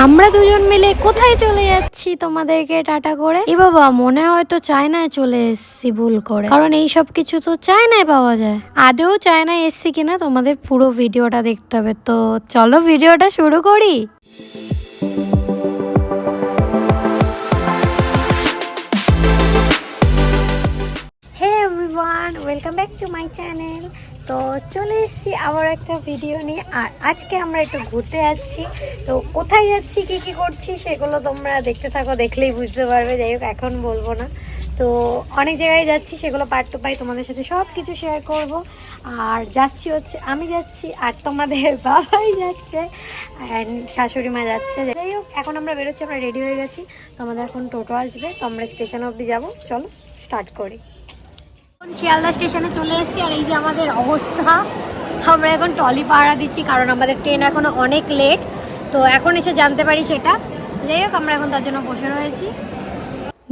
আমরা দুজন মিলে কোথায় চলে যাচ্ছি তোমাদেরকে টাটা করে? এ বাবা, মনে হয় তো চায়নায় চলে এসছি ভুল করে। কারণ এই সব কিছু তো চায়নায় পাওয়া যায়। আদেও চায়নায় এসছি কিনা তোমাদের পুরো ভিডিওটা দেখতে হবে। তো চলো ভিডিওটা শুরু করি। Welcome back to my channel তো চলে এসেছি আবার একটা ভিডিও নিয়ে। আর আজকে আমরা একটু ঘুরতে যাচ্ছি। তো কোথায় যাচ্ছি, কি কি করছি সেগুলো তোমরা দেখতে থাকো, দেখলেই বুঝতে পারবে। যাই হোক, এখন বলব না। তো অনেক জায়গায় যাচ্ছি, সেগুলো পার্ট টু পাই তোমাদের সাথে সব কিছু শেয়ার করব। আর যাচ্ছি হচ্ছে, আমি যাচ্ছি আর তোমাদের বাবাই যাচ্ছে অ্যান্ড শাশুড়ি মা যাচ্ছে। যাই হোক, এখন আমরা বেরোচ্ছি, আমরা রেডি হয়ে গেছি। তো আমাদের এখন টোটো আসবে, তো আমরা স্টেশন অবধি যাব। চলো স্টার্ট করি। শিয়ালদা স্টেশনে চলে এসেছি আর এই যে আমাদের অবস্থা, আমরা এখন টলি পাহারা দিচ্ছি কারণ আমাদের ট্রেন এখনও অনেক লেট তো এখন এসে জানতে পারি সেটা। যাই হোক, আমরা এখন তার জন্য বসে রয়েছি।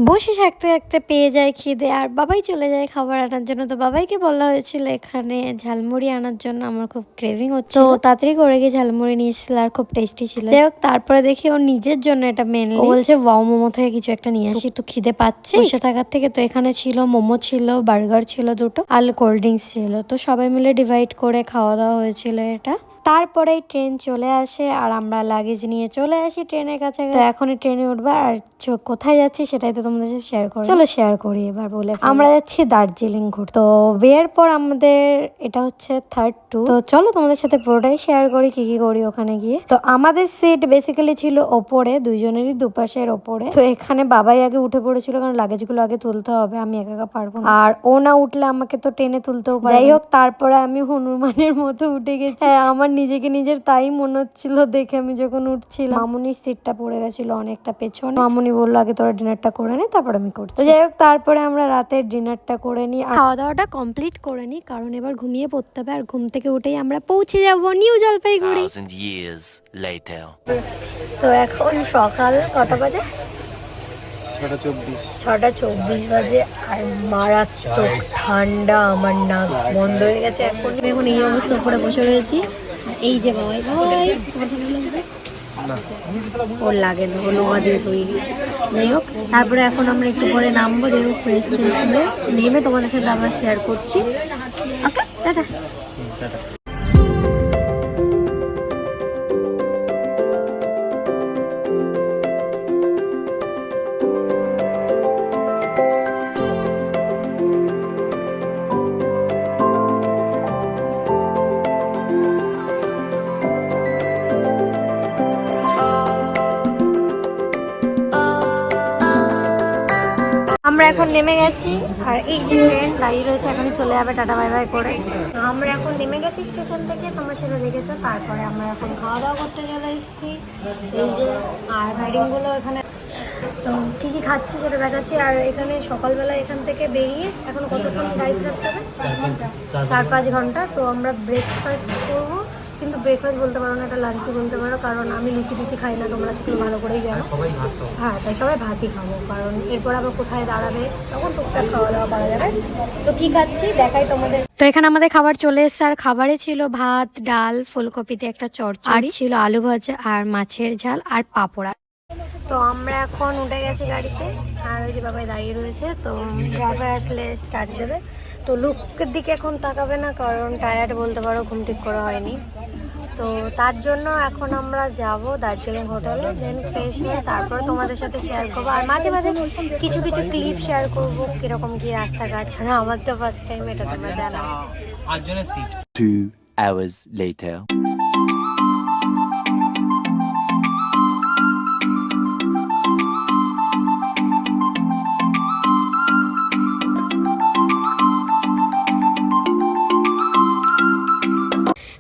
বসে থাকতে থাকতে পেয়ে যায় খিদে আর বাবাই চলে যায় খাবার আনার জন্য। তো বাবাইকে বলা হয়েছিল এখানে ঝালমুড়ি আনার জন্য আমার খুব ক্রেভিং হচ্ছে তো তাড়াতাড়ি করে গিয়ে ঝালমুড়ি নিয়ে এসেছিল আর খুব টেস্টি ছিল। যাই হোক তারপরে দেখি ওর নিজের জন্য এটা মেনলি বলছে ওয়াও মোমো থেকে কিছু একটা নিয়ে আসি তো খিদে পাচ্ছে। বসে থাকার থেকে তো এখানে ছিল মোমো ছিল বার্গার ছিল দুটো আর কোল্ড ড্রিঙ্কস ছিল। তো সবাই মিলে ডিভাইড করে খাওয়া দাওয়া হয়েছিল এটা। তারপরে ট্রেন চলে আসে আর আমরা লাগেজ নিয়ে চলে আসি ট্রেনের কাছে তো এখনই ট্রেনে উঠবা আর কোথায় যাচ্ছি সেটাই তো তোমাদের সাথে শেয়ার করি চলো শেয়ার করি এবার বলে আমরা যাচ্ছি দার্জিলিং ঘুরতে। তো বিয়ের পর আমাদের এটা হচ্ছে থার্ড টু তো চলো তোমাদের সাথে পুরোটাই শেয়ার করি কি কি করি ওখানে গিয়ে। তো আমাদের সিট বেসিক্যালি ছিল ওপরে দুইজনেরই দুপাশের ওপরে। তো এখানে বাবাই আগে উঠে পড়েছিল কারণ লাগেজগুলো আগে তুলতে হবে আমি একা একা পারব না। আর ও না উঠলে আমাকে তো টেনে তুলতেও পারে যাই হোক তারপরে আমি হনুমানের মতো উঠে গেছি। হ্যাঁ, আমার নিজেকে নিজের তাই মনে হচ্ছিল দেখে আমি যখন উঠছিলাম। মামুনির সিটটা পড়ে গেছিল অনেকটা পেছনে। মামুনি বলল আগে তোরা ডিনারটা করে নে তারপর আমি করছি। তো যাই হোক তারপরে আমরা রাতের ডিনারটা করে নিই। আর খাওয়া দাওয়াটা কমপ্লিট করে নিই কারণ এবার ঘুমিয়ে পড়তে হবে। আর ঘুম থেকে উঠেই আমরা পৌঁছে যাব নিউ জলপাইগুড়ি. তো এখন সকাল কটা বাজে? ছটা চব্বিশ। ছটা চব্বিশ বাজে আর মারাত্মক ঠান্ডা আমার নাক বন্ধ হয়ে গেছে। এখন এখন এই অবস্থার উপরে বসে রয়েছি। এই যে বাবাই বাবাই? ওর লাগে লোহা দিয়ে তৈরি যাই হোক তারপরে এখন আমরা একটু পরে নামবো যাই হোক ফ্রেশ ফ্রেশ হয়ে নেমে তোমাদের সাথে আমরা শেয়ার করছি। Okay tata. আমরা এখন নেমে গেছি, আর এই যে ট্রেন দাঁড়িয়ে রয়েছে, এখনই চলে যাবে, টাটা বাই বাই করে। আমরা এখন নেমে গেছি স্টেশন থেকে, তোমরা সেটা দেখেছ, তারপরে আমরা এখন খাওয়া দাওয়া করতে চলে এসেছি। এই যে আর রাইডিংগুলো এখানে, তো কী কী খাচ্ছি সেটা দেখাচ্ছি। আর এখানে সকালবেলা এখান থেকে বেরিয়ে এখন কতক্ষণ গাড়িতে থাকতে হবে? চার পাঁচ ঘণ্টা, তো আমরা ব্রেকফাস্ট কিন্তু ব্রেকফাস্ট বলতে পারো না এটা লাঞ্চই বলতে পারো কারণ আমি লুচি টুচি খাই না তোমরা সেগুলো ভালো করেই জানো। হ্যাঁ তাই সবাই ভাতই খাব কারণ এরপর আবার কোথায় দাঁড়াবে তখন টুকটাক খাওয়া দাওয়া করা যাবে। তো কি খাচ্ছি দেখাই তোমাদের। তো এখানে আমাদের খাবার চলে এসেছে আর খাবারে ছিল ভাত ডাল ফুলকপিতে একটা চচ্চড়ি ছিল আলু ভাজা আর মাছের ঝাল আর পাপড়া। তো আমরা এখন উঠে গেছি গাড়িতে আর ওই যে বাবাই দাঁড়িয়ে রয়েছে তো ড্রাইভার আসলে স্টার্ট দেবে। তো লুকের দিকে এখন তাকাবে না কারণ টায়ার্ড বলতে পারো ঘুম ঠিক করা হয়নি। তো তার জন্য এখন আমরা যাব দার্জিলিং হোটেলে দেন ফ্রেশ হয়ে তারপর তোমাদের সাথে শেয়ার করব। আর মাঝে মাঝে কিছু কিছু ক্লিপ শেয়ার করব কীরকম কি রাস্তাঘাট কারণ আমার তো ফার্স্ট টাইম এটা তোমরা জানো।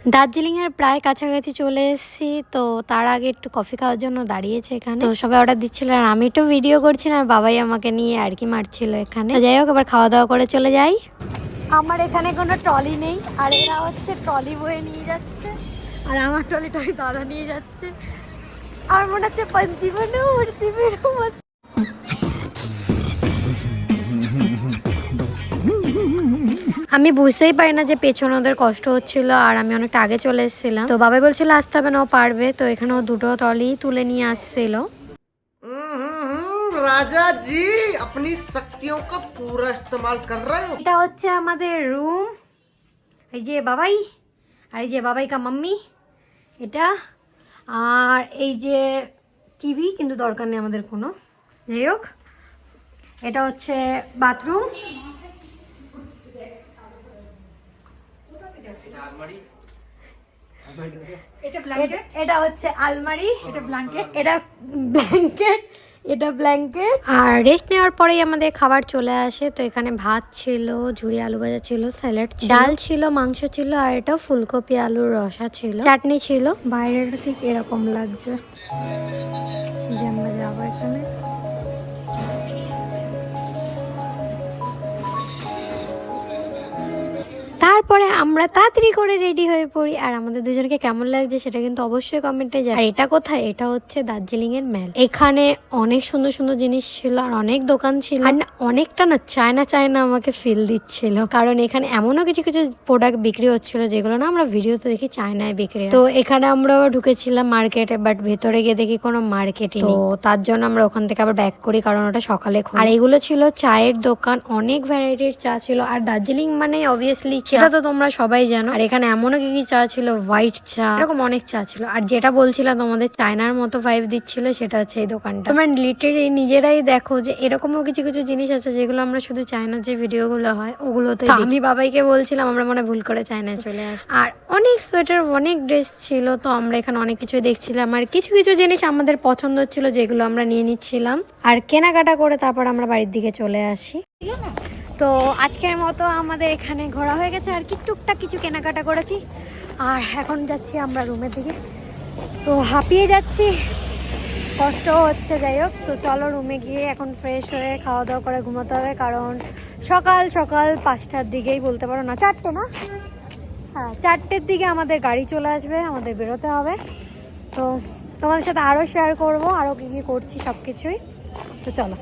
আটজনের seat Two hours later. Darjeeling এর প্রায় কাছাকাছি চলে এসেছি, তো তার আগে একটু কফি খাওয়ার জন্য দাঁড়িয়েছে এখানে। তো সবাই অর্ডার দিচ্ছিল আর আমি একটু ভিডিও করছিলাম আর বাবাই আমাকে নিয়ে আর কি মারছিল এখানে। যাই হোক, এবার খাওয়া দাওয়া করে চলে যাই। আমার এখানে কোনো ট্রলি নেই, আর এরা হচ্ছে ট্রলি বয়ে নিয়ে যাচ্ছে, আর আমার ট্রলিটা ওই দাদা নিয়ে যাচ্ছে। আর মনে হচ্ছে পঞ্চীবনে উঠতি বেরো আমি বুঝতেই পারি না যে পেছনে ওদের কষ্ট হচ্ছিল আর আমি অনেকটা আগে চলে এসেছিলাম। তো বাবাই বলছিল আসতে হবে না ও পারবে। তো এখানে ও দুটো টলি তুলে নিয়ে আসছিল। রাজা জি আপনি শক্তিও কা পুরা ইস্তেমাল কর রহে হো। এটা হচ্ছে আমাদের রুম এই যে বাবাই আর এই যে বাবাই কা মাম্মি এটা। আর এই যে টিভি কিন্তু দরকার নেই আমাদের কোনো। যাই হোক এটা হচ্ছে বাথরুম এটা হচ্ছে আলমারি। এটা ব্ল্যাঙ্কেট এটা ব্ল্যাঙ্কেট এটা ব্ল্যাঙ্কেট আর রেস্ট নেওয়ার পরেই আমাদের খাবার চলে আসে। তো এখানে ভাত ছিল ঝুড়ি আলু ভাজা ছিল স্যালাড ডাল ছিল মাংস ছিল আর এটা ফুলকপি আলুর রসা ছিল। চাটনি ছিল। বাইরেটা ঠিক এরকম লাগছে। তারপরে আমরা তাড়াতাড়ি করে রেডি হয়ে পড়ি। আর আমাদের দুজনকে কেমন লাগছে সেটা কিন্তু অবশ্যই কমেন্টে জানাই আর এটা কোথায়? এটা হচ্ছে দার্জিলিং এর মেল এখানে অনেক সুন্দর সুন্দর জিনিস ছিল আর অনেক দোকান ছিল। আর অনেকটা না চায়না চায়না আমাকে ফিল দিচ্ছিল। কারণ এখানে এমনও কিছু কিছু প্রোডাক্ট বিক্রি হচ্ছিল যেগুলো না আমরা ভিডিওতে দেখি চায়নায় বিক্রি তো এখানে আমরা ঢুকেছিলাম মার্কেটে বাট ভেতরে গিয়ে দেখি কোনো মার্কেটই তো তার জন্য আমরা ওখান থেকে আবার ব্যাক করি কারণ ওটা সকালে আর এগুলো ছিল চায়ের দোকান অনেক ভ্যারাইটির চা ছিল। আর দার্জিলিং মানে অবভিয়াসলি সেটা তো তোমরা সবাই জানো। আর এখানে এমনও কি কি চা ছিল? হোয়াইট চা। এরকম অনেক চা ছিল। আর যেটা বলছিলাম তোমাদের চায়নার মতো ভাইব দিচ্ছিল সেটা হচ্ছে এই দোকানটা। তোমরা লিটারি নিজেরাই দেখো যে এরকমও কিছু কিছু জিনিস আছে যেগুলো আমরা শুধু চায়নার যে ভিডিওগুলো হয় ওগুলোতে। আমি বাবাইকে বলছিলাম আমরা মনে হয় ভুল করে চায়নায় চলে আসি। আর অনেক সোয়েটার অনেক ড্রেস ছিল তো আমরা এখানে অনেক কিছু দেখছিলাম। আর কিছু কিছু জিনিস আমাদের পছন্দ হচ্ছিল যেগুলো আমরা নিয়ে নিচ্ছিলাম। আর কেনাকাটা করে তারপর আমরা বাড়ির দিকে চলে আসি। তো আজকের মতো আমাদের এখানে ঘোরা হয়ে গেছে। আর কি টুকটাক কিছু কেনাকাটা করেছি। আর এখন যাচ্ছি আমরা রুমের দিকে। তো হাঁপিয়ে যাচ্ছি। কষ্ট হচ্ছে, যাই হোক। তো চলো রুমে গিয়ে এখন ফ্রেশ হয়ে খাওয়া দাওয়া করে ঘুমাতে হবে। কারণ সকাল সকাল পাঁচটার দিকেই বলতে পারো না। চারটে না? হ্যাঁ চারটের দিকে আমাদের গাড়ি চলে আসবে। আমাদের বেরোতে হবে। তো তোমাদের সাথে আরও শেয়ার করব। আরও কী কী করছি সব কিছুই তো চলো।